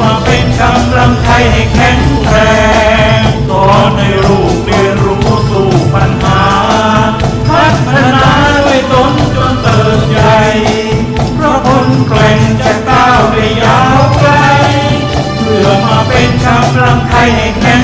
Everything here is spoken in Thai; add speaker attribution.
Speaker 1: มาเป็นคำรำไทยให้แข็งแรงสอนให้ลูกเรียนรู้สู้ปัญหา พัฒนาด้วยตนจนเติบใหญ่เพราะคนแกร่งจะก้าวไปยาวไกลเพื่อมาเป็นกำลังทยให้แข็ง